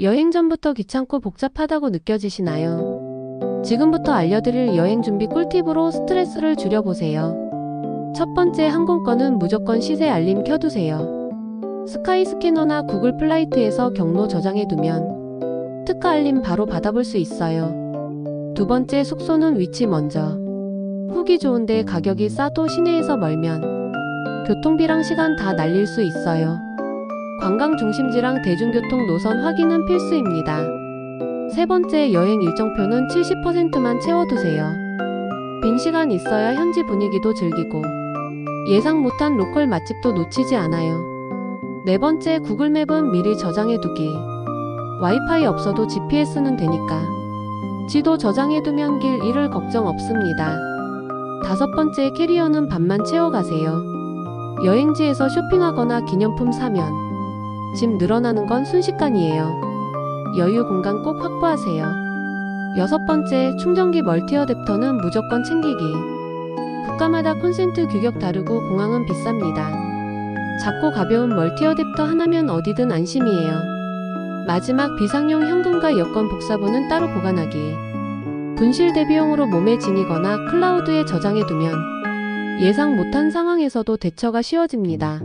여행 전부터 귀찮고 복잡하다고 느껴지시나요? 지금부터 알려드릴 여행 준비 꿀팁으로 스트레스를 줄여보세요. 첫 번째 항공권은 무조건 시세 알림 켜두세요. 스카이 스캐너나 구글 플라이트에서 경로 저장해두면 특가 알림 바로 받아볼 수 있어요. 두 번째 숙소는 위치 먼저. 후기 좋은데 가격이 싸도 시내에서 멀면 교통비랑 시간 다 날릴 수 있어요. 관광 중심지랑 대중교통 노선 확인은 필수입니다. 세 번째 여행 일정표는 70%만 채워두세요. 빈 시간 있어야 현지 분위기도 즐기고 예상 못한 로컬 맛집도 놓치지 않아요. 네 번째 구글맵은 미리 저장해두기. 와이파이 없어도 GPS는 되니까. 지도 저장해두면 길 잃을 걱정 없습니다. 다섯 번째 캐리어는 반만 채워가세요. 여행지에서 쇼핑하거나 기념품 사면 짐 늘어나는 건 순식간이에요. 여유 공간 꼭 확보하세요. 여섯 번째 충전기 멀티 어댑터는 무조건 챙기기. 국가마다 콘센트 규격 다르고 공항은 비쌉니다. 작고 가벼운 멀티 어댑터 하나면 어디든 안심이에요. 마지막 비상용 현금과 여권 복사본은 따로 보관하기. 분실 대비용으로 몸에 지니거나 클라우드에 저장해두면 예상 못한 상황에서도 대처가 쉬워집니다.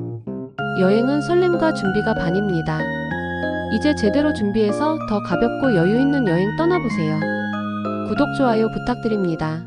여행은 설렘과 준비가 반입니다. 이제 제대로 준비해서 더 가볍고 여유 있는 여행 떠나보세요. 구독, 좋아요 부탁드립니다.